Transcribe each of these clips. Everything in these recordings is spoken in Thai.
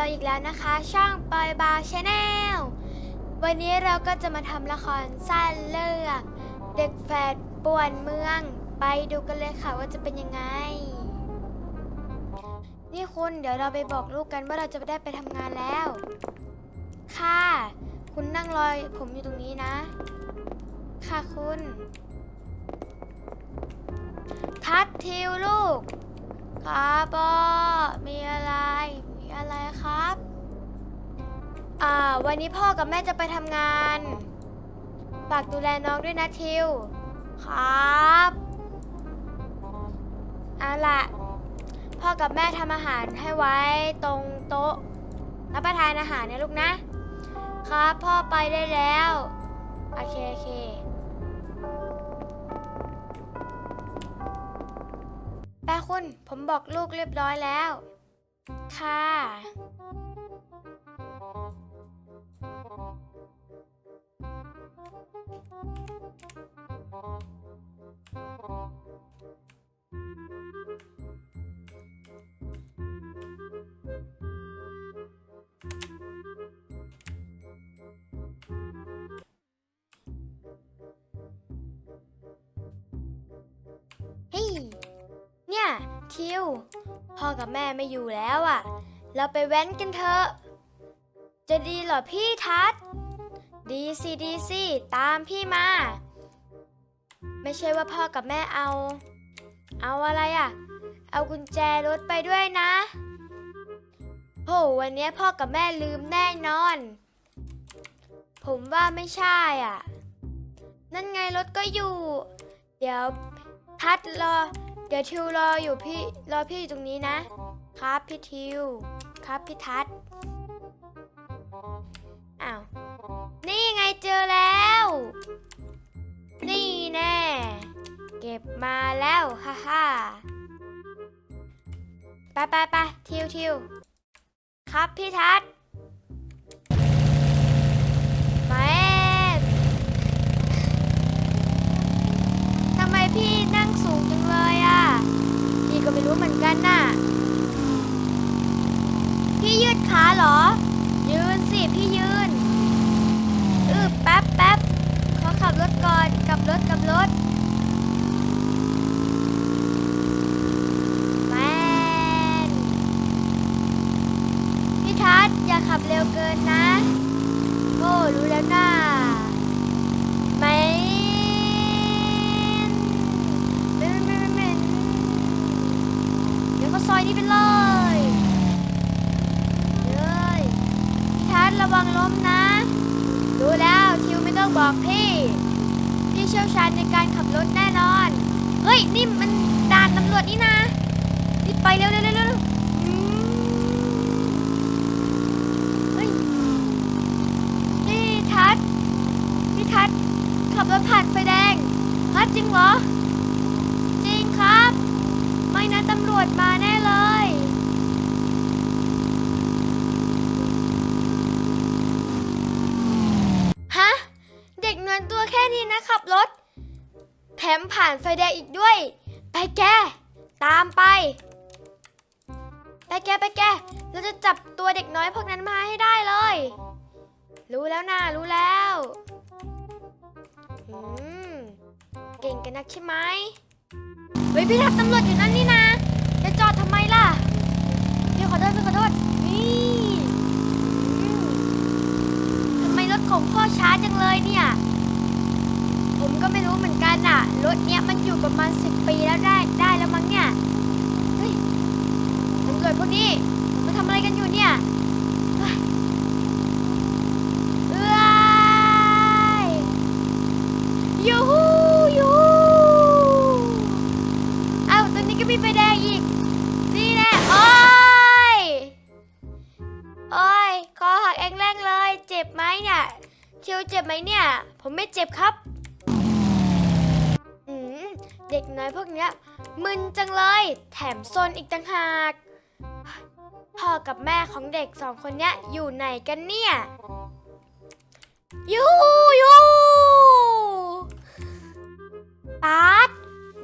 เราอีกแล้วนะคะ ช่องปอยบาร์ชาแนลวันนี้เราก็จะมาทำละครสั้นเรื่องเด็กแฝดป่วนเมือง ไปดูกันเลยค่ะว่าจะเป็นยังไง นี่คุณเดี๋ยวเราไปบอกลูกกันว่าเราจะได้ไปทำงานแล้ว ค่ะ คุณนั่งรอยผมอยู่ตรงนี้นะ ค่ะคุณ ทัดทิวลูก ครับพ่อ อ่า วันนี้พ่อกับแม่จะไปทำงานฝากดูแลน้องด้วยนะทิว ครับเอาล่ะพ่อกับแม่ทำอาหารให้ไว้ตรงโต๊ะรับประทานอาหารนะลูกนะ ครับพ่อไปได้แล้ว โอเคโอเคแป้คุณผมบอกลูกเรียบร้อยแล้ว ค่ะ เนี่ยทิว พ่อกับแม่ไม่อยู่แล้วอะ่ะ เราไปแว้นกันเถอะ จะดีเหรอพี่ทัศดีสิดีสิตามพี่มา ไม่ใช่ว่าพ่อกับแม่เอา เอาอะไรอะ่ะ เอากุญแจรถไปด้วยนะโหวันนี้พ่อกับแม่ลืมแน่นอน ผมว่าไม่ใช่อะ นั่นไงรถก็อยู่ เดี๋ยวทัดรอ เดี๋ยวทิวรออยู่พี่รอพี่อยู่ตรงนี้นะ ครับพี่ทิว ครับพี่ทัศอ้าว นี่ไงเจอแล้ว นี่แน่ เก็บมาแล้วฮ่าฮ่าไปไปไปทิวทิวครับพี่ทัศน์แม่ทำไมพี่นั่งสูงจังเลย ก็ไม่รู้เหมือนกันน่ะ พี่ยืดขาเหรอ ยืนสิพี่ยืนอือแป๊บแป๊บขอขับรถก่อนกลับรถกลับรถแมนพี่ทัศน์อย่าขับเร็วเกินนะ โอ้รู้แล้วนะแมนแมนแมนแมนเดี๋ยวก็ซอย นี้ไปเลยเลยพี่ทัศน์ระวังล้มนะรู้แล้วทิวไม่ต้องบอกพี่ พี่เชี่ยวชาญในการขับรถแน่นอน เฮ้ย นี่มันด่านตำรวจนี่นะรีบไปเร็วเร็วเร็วเร็วเฮ้ยนี่ทัศพี่ทัศขับรถผ่านไฟแดงจริงเหรอ จริงครับ ไม่นะตำรวจมาแน่เลย ฮะ เด็กเงิน ตัวแค่นี้นะขับรถ แถมผ่านไฟแดงอีกด้วย ไปแก ตามไป ไปแกไปแก เราจะจับตัวเด็กน้อยพวกนั้นมาให้ได้เลย รู้แล้วนะรู้แล้วเก่งกันนักใช่ไหมเฮ้ยพี่ทับตำรวจอยู่นั่นนี่นะจะจอดทำไมล่ะพี่ขอโทษพี่ขอโทษนี่ทำไมรถของพ่อช้าจังเลยเนี่ย ก็ไม่รู้เหมือนกันน่ะ รถเนี้ยมันอยู่ประมาณสิบปีแล้วได้ได้แล้วมั้งเนี่ย เฮ้ยตำรวจพวกนี้มาทำอะไรกันอยู่เนี่ยเฮ้ยเอ้ยยูฮูยูเอ้าตอนนี้ก็มีไฟแดงอีก นี่แหละ โอ้ย โอ้ย คอหักเองแรงเลย เจ็บไหมเนี่ยเชียวเจ็บไหมเนี่ย ผมไม่เจ็บครับ เด็กน้อยพวกเนี้ยมึนจังเลย แถมซนอีกต่างหาก พ่อกับแม่ของเด็กสองคนเนี้ยอยู่ไหนกันเนี่ยยูยูปาด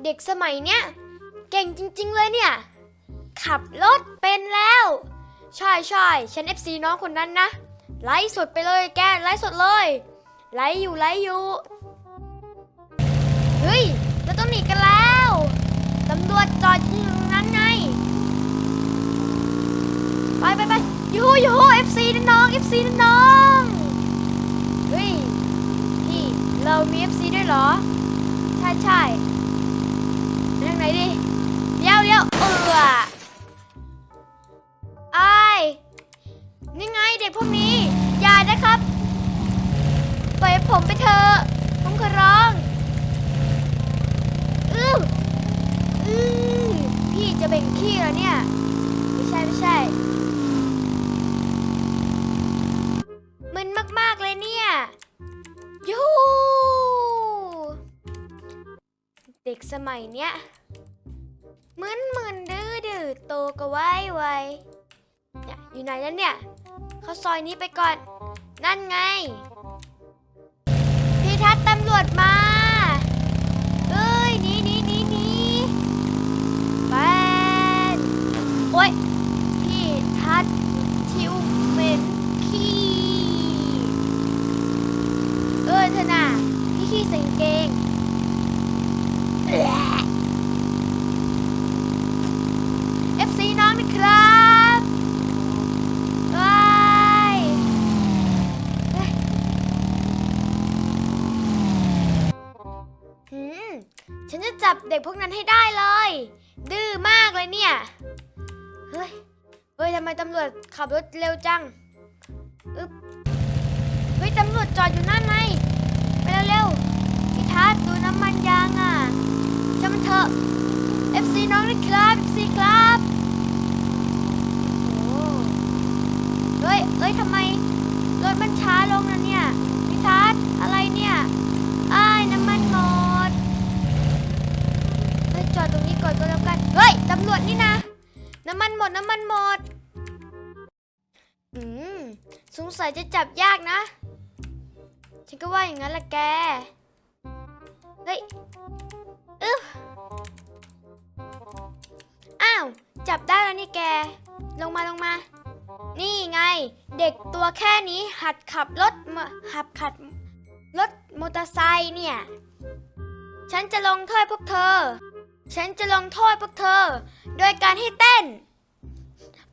เด็กสมัยเนี้ยเก่งจริง ๆ เลยเนี่ย ขับรถเป็นแล้ว ใช่ใช่ฉัน FC น้องคนนั้นนะ ไลฟ์สดไปเลยแก ไลฟ์สดเลย ไลฟ์อยู่ไลฟ์อยู่ เฮ้ย เราต้องหนีกันแล้ว ตำร วจจอดอยู่นั้นไง ไปไปไปยูฮูยูฮู FC นะน้อง FC นะน้องเฮ้ยนี่เรามี FC ด้วยเหรอ ใช่ใช่ไปทางไหนดิเดี๋ยวเดี๋ยวเออไอ้ายนี่ไงเด็กพวกนี้ อย่านะครับปล่อยผมไปเถอะผมขอร้อง อื้อ อื้อพี่จะเบ่งขี้เหรอเนี่ย ไม่ใช่ไม่ใช่ มึนมากๆเลยเนี่ยยูหูเด็กสมัยเนี้ยมึนมึนดื้อดื้อโตก็ไวไวเนี่ยอยู่ไหนแล้วเนี่ย เขาซอยนี้ไปก่อน นั่นไง พี่ทัศน์ตำรวจมา เอ้ยหนีหนีหนีหนีแฟนโอ๊ย พี่ทัศน์ชิวเหม็นขี้ เออเธอน่ะพี่ขี้ใส่กางเกงเอฟซี นะครับว้ายฮ้ยหืม ฉันจะจับเด็กพวกนั้นให้ได้เลย ดื้อมากเลยเนี่ย เฮ้ย เฮ้ยทำไมตำรวจขับรถเร็วจัง อึ๊บ เฮ้ย ตำรวจจอดอยู่นั่นไงไปเร็วๆพี่ทัศดูน้ำมันยางอะช่างมันเถอะ FC น้องนะครับ FC ครับโอ้เฮ้ ยเฮ้ยทำไมรถมันช้าลงนะเนี่ยพี่ทัศน์อะไรเนี่ยอ้ายน้ำมันหมดเฮ้ยจอดตรงนี้ก่อนก็แล้วกันเฮ้ยตำรวจนี่นะ น้ำมันหมดน้ำมันหมดอืมสงสัยจะจับยากนะ ฉันก็ว่าอย่างนั้นแหละแกเฮ้ยอึ๊บอ้าว จับได้แล้วนี่แก ลงมาลงมา นี่ไง เด็กตัวแค่นี้หัดขับรถหัดขับรถมอเตอร์ไซค์เนี่ย ฉันจะลงโทษพวกเธอ ฉันจะลงโทษพวกเธอ โดยการให้เต้น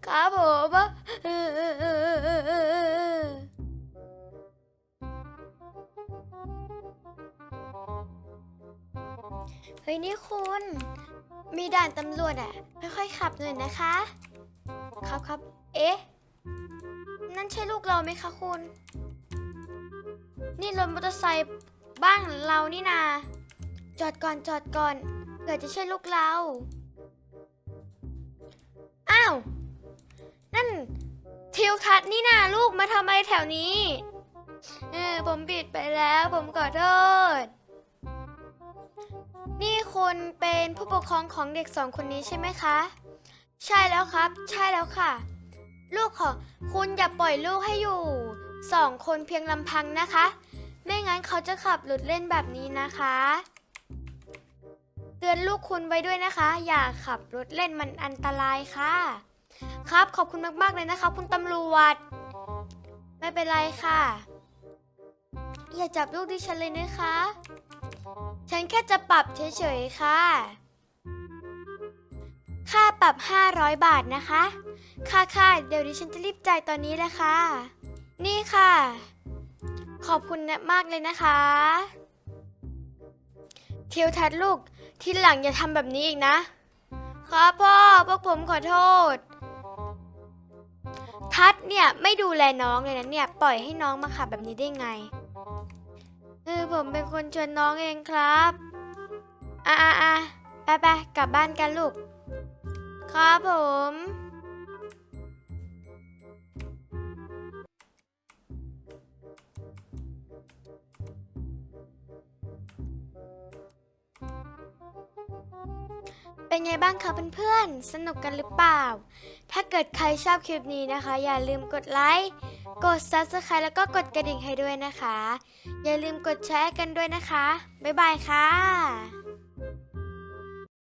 ครับผมเออเออเออเออเออเออเฮ้ยนี่คุณ มีด่านตำรวจอะ ค่อยๆขับหน่อยนะคะ ครับครับ เอ๊ะ นั่นใช่ลูกเราไหมคะคุณ นี่รถมอเตอร์ไซค์บ้านเรานี่นา จอดก่อนจอดก่อนเผื่อจะใช่ลูกเรา อ้าว นั่นทิวทัศน์นี่นาลูกมาทำอะไรแถวนี้ เออผมผิดไปแล้ว ผมขอโทษ นี่คุณเป็นผู้ปกครองของเด็กสองคนนี้ใช่ไหมคะ ใช่แล้วครับ ใช่แล้วค่ะ ลูกขอคุณอย่าปล่อยลูกให้อยู่สองคนเพียงลำพังนะคะ ไม่งั้นเขาจะขับรถเล่นแบบนี้นะคะ เตือนลูกคุณไว้ด้วยนะคะ อย่าขับรถเล่นมันอันตรายค่ะ ครับขอบคุณมาก ๆ เลยนะคะ คุณตำรวจ ไม่เป็นไรค่ะ อย่าจับลูกดิฉันเลยนะคะ ฉันแค่จะปรับเฉย ๆ ค่ะ ค่าปรับ 500 บาทนะคะ ค่ะค่ะเดี๋ยวดิฉันจะรีบจ่ายตอนนี้เลยค่ะ นี่ค่ะ ขอบคุณนะมากเลยนะคะเทียวทัดลูกทีหลังอย่าทำแบบนี้อีกนะ ครับพ่อพวกผมขอโทษ ทัดเนี่ยไม่ดูแลน้องเลยนะเนี่ย ปล่อยให้น้องมาขับแบบนี้ได้ไงเออผมเป็นคนชวนน้องเองครับ อะอะอะไปไปกลับบ้านกันลูก ครับผม เป็นไงบ้างคะเพื่อนๆ สนุกกันหรือเปล่า ถ้าเกิดใครชอบคลิปนี้นะคะ อย่าลืมกดไลค์ กด Subscribe แล้วก็กดกระดิ่งให้ด้วยนะคะ อย่าลืมกดแชร์กันด้วยนะคะ บ๊ายบายค่ะ